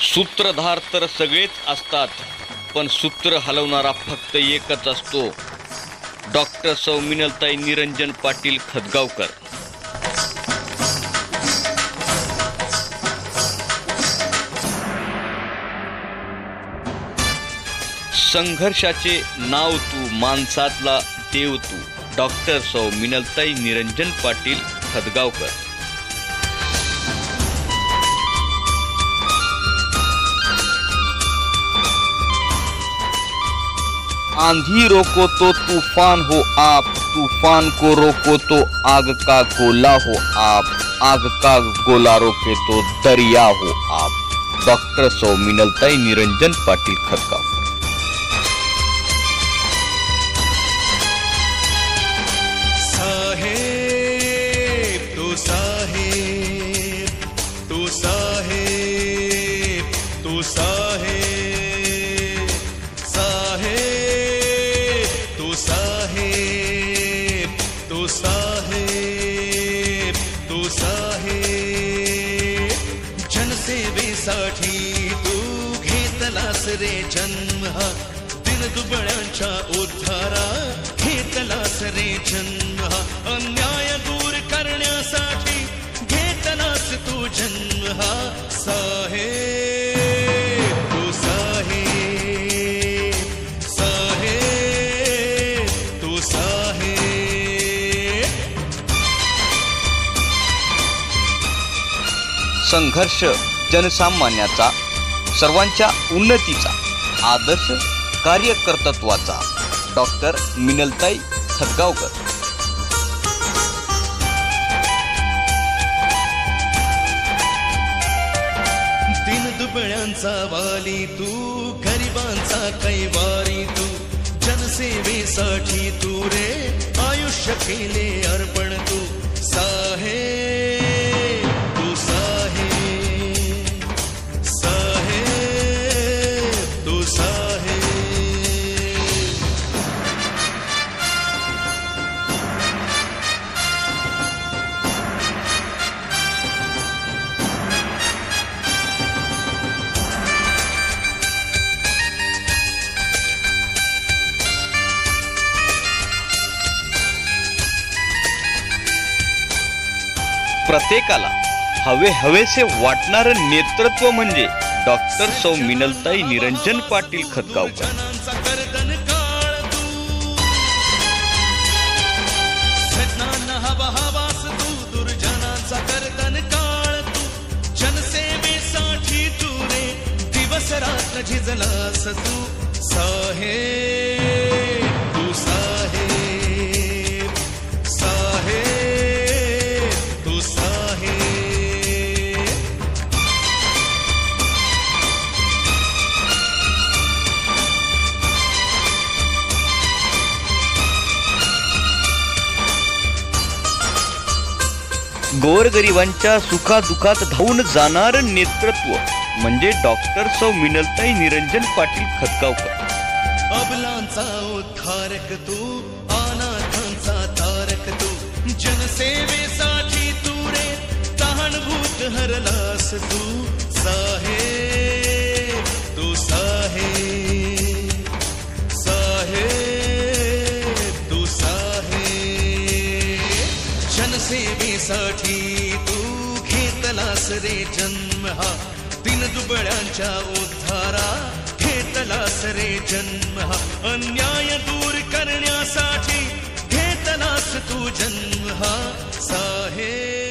सूत्रधार तर सगळेच असतात पण सूत्र हलवणारा फक्त एकच असतो. डॉक्टर सौमिनलताई निरंजन पाटील खदगावकर. संघर्षाचे नाव तू माणसातला देव तू. डॉक्टर सौ मिनलताई निरंजन पाटील खदगावकर. आंधी रोको तो तूफ़ान हो आप, तूफ़ान को रोको तो आग का गोला हो आप, आग का गोला रोके तो दरिया हो आप। डॉक्टर सौ मिनलताई निरंजन पाटिल साहेब तो साठी तू घेतलास रे जन्म. हा दिनदुबळ्यांच्या उद्धारा घेतलास रे जन्म. अन्याय दूर करण्यासाठी घेतलास तू जन्म. साहे. संघर्ष जनसामान्याचा सर्वांच्या उन्नतीचा आदर्श कार्यकर्तृत्वाचा. डॉक्टर मिनलताई खदगावकर तीन दुबळ्यांचा वाली तू गरिबांचा कैवारी तू. जनसेवेसाठी तू रे आयुष्य केले अर्पण तू. साहेब प्रत्येकाला हवे हवेसे वाटणारं नेतृत्व म्हणजे डॉक्टर सौ मिनलताई निरंजन पाटील खतगावकर. झिजलास कर्दन सहे. गोरगरिबांच्या सुखादुखात धावून जाणारं नेतृत्व. म्हणजे डॉक्टर सौ मिनलताई निरंजन पाटील खतगावकर. अबलांचा उद्धारक तू अनाथांचा तारक तू. जनसेवेसाठी तू रे तहानभूत हरलास तू साहेब. साठी तू घेतलास रे जन्म हा. दिन दुबळ्यांच्या उद्धारा घेतलास रे जन्म हा. अन्याय दूर करण्यासाठी घेतलास तू जन्म हा. साहेब